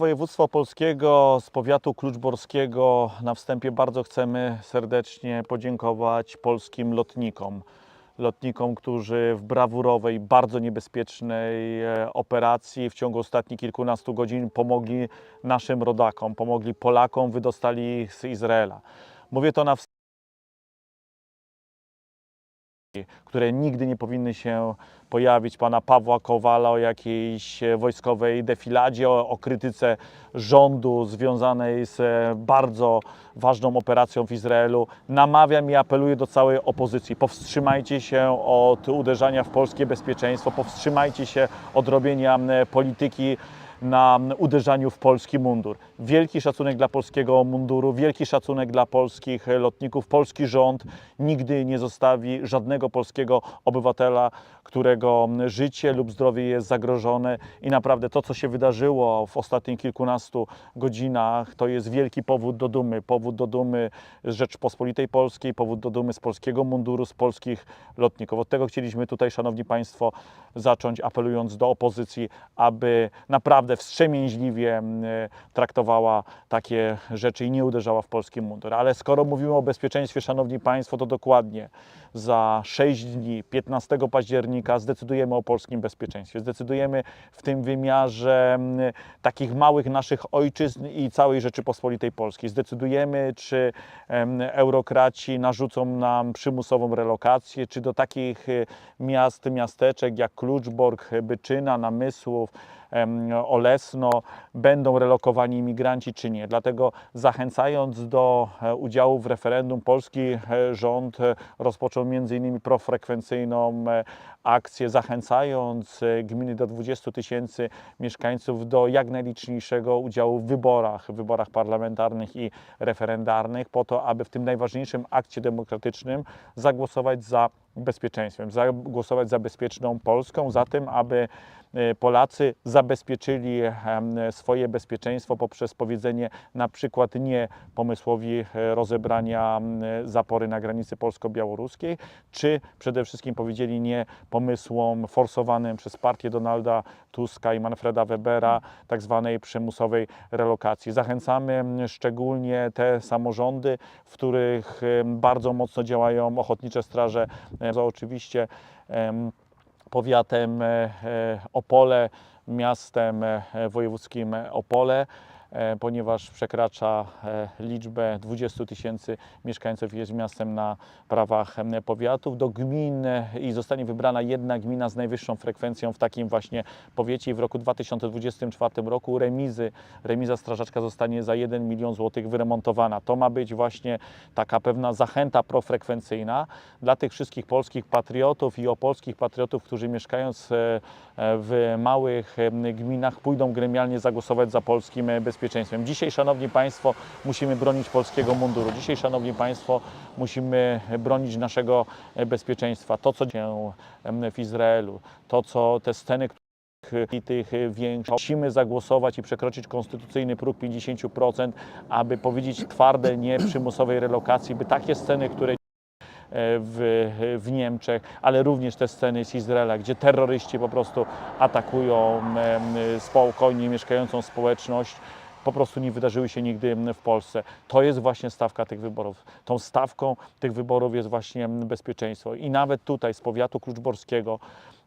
Województwa Polskiego z powiatu kluczborskiego na wstępie bardzo chcemy serdecznie podziękować polskim lotnikom. Lotnikom, którzy w brawurowej, bardzo niebezpiecznej e, operacji w ciągu ostatnich kilkunastu godzin pomogli naszym rodakom, pomogli Polakom, wydostali ich z Izraela. Mówię to na wstępie które nigdy nie powinny się pojawić, pana Pawła Kowala o jakiejś e, wojskowej defiladzie, o, o krytyce rządu związanej z e, bardzo ważną operacją w Izraelu. Namawiam i apeluję do całej opozycji. Powstrzymajcie się od uderzania w polskie bezpieczeństwo, powstrzymajcie się od robienia polityki na uderzaniu w polski mundur. Wielki szacunek dla polskiego munduru, wielki szacunek dla polskich lotników. Polski rząd nigdy nie zostawi żadnego polskiego obywatela, którego życie lub zdrowie jest zagrożone. I naprawdę to, co się wydarzyło w ostatnich kilkunastu godzinach, to jest wielki powód do dumy. Powód do dumy z Rzeczpospolitej Polskiej, powód do dumy z polskiego munduru, z polskich lotników. Od tego chcieliśmy tutaj, Szanowni Państwo, zacząć, apelując do opozycji, aby naprawdę wstrzemięźliwie m, traktowała takie rzeczy i nie uderzała w polski mundur. Ale skoro mówimy o bezpieczeństwie, Szanowni Państwo, to dokładnie za 6 dni, 15 października, zdecydujemy o polskim bezpieczeństwie. Zdecydujemy w tym wymiarze m, takich małych naszych ojczyzn i całej Rzeczypospolitej Polskiej. Zdecydujemy, czy eurokraci narzucą nam przymusową relokację, czy do takich e, miast, miasteczek jak Kluczbork, Byczyna, Namysłów, Olesno będą relokowani imigranci, czy nie. Dlatego zachęcając do e, udziału w referendum, polski e, rząd e, rozpoczął m.in. profrekwencyjną akcję, zachęcając gminy do 20 tysięcy mieszkańców do jak najliczniejszego udziału w wyborach, w wyborach parlamentarnych i referendarnych, po to, aby w tym najważniejszym akcie demokratycznym zagłosować za bezpieczeństwem, zagłosować za bezpieczną Polską, za tym, aby e, Polacy zabezpieczyli em, swoje bezpieczeństwo poprzez powiedzenie na przykład nie pomysłowi e, rozebrania zapory na granicy polsko-białoruskiej, czy przede wszystkim powiedzieli nie pomysłom forsowanym przez partię Donalda Tuska i Manfreda Webera, tak zwanej przymusowej relokacji. Zachęcamy szczególnie te samorządy, w których bardzo mocno działają ochotnicze straże, e, za oczywiście em, powiatem e, e, Opole, miastem e, wojewódzkim Opole, e, ponieważ przekracza e, liczbę 20 tysięcy mieszkańców i jest miastem na prawach powiatów. Do gmin e, i zostanie wybrana jedna gmina z najwyższą frekwencją w takim właśnie powiecie i w roku 2024 roku remizy, remiza strażacka zostanie za 1 milion złotych wyremontowana. To ma być właśnie taka pewna zachęta profrekwencyjna dla tych wszystkich polskich patriotów i opolskich patriotów, którzy mieszkając e, e, w małych gminach pójdą gremialnie zagłosować za polskim e, bezpieczeństwem. Dzisiaj, Szanowni Państwo, musimy bronić polskiego munduru. Dzisiaj, Szanowni Państwo, musimy bronić naszego bezpieczeństwa. To, co się w Izraelu, to, co te sceny, i tych większych. Musimy zagłosować i przekroczyć konstytucyjny próg 50%, aby powiedzieć twarde nie przymusowej relokacji, by takie sceny, które w, w Niemczech, ale również te sceny z Izraela, gdzie terroryści po prostu atakują spokojnie mieszkającą społeczność, po prostu nie wydarzyły się nigdy w Polsce. To jest właśnie stawka tych wyborów. Tą stawką tych wyborów jest właśnie bezpieczeństwo. I nawet tutaj z powiatu kluczborskiego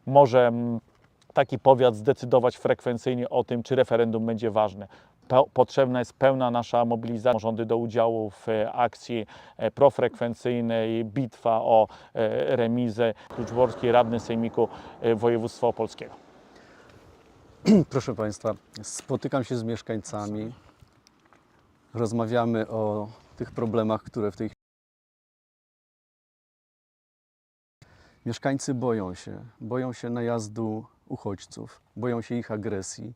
może mm, taki powiat zdecydować frekwencyjnie o tym, czy referendum będzie ważne. Po- Potrzebna jest pełna nasza mobilizacja samorządy do udziału w e, akcji e, profrekwencyjnej, bitwa o e, remizę kluczborskiej, radny Sejmiku Województwa Opolskiego. Proszę Państwa, spotykam się z mieszkańcami, rozmawiamy o tych problemach, które w tej chwili. Mieszkańcy boją się, boją się najazdu uchodźców, boją się ich agresji,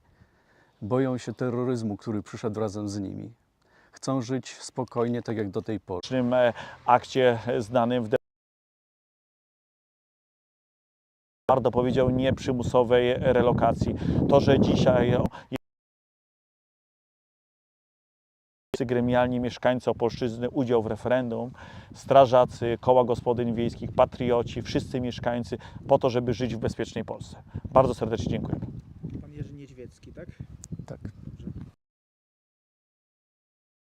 boją się terroryzmu, który przyszedł razem z nimi. Chcą żyć spokojnie, tak jak do tej pory. W e, akcie znanym w Bardo powiedział nie przymusowej relokacji. To, że dzisiaj gremialni mieszkańcy Opolszczyzny udział w referendum, strażacy, koła gospodyń wiejskich, patrioci, wszyscy mieszkańcy po to, żeby żyć w bezpiecznej Polsce. Bardzo serdecznie dziękuję. Pan Jerzy Niedźwiecki? Tak.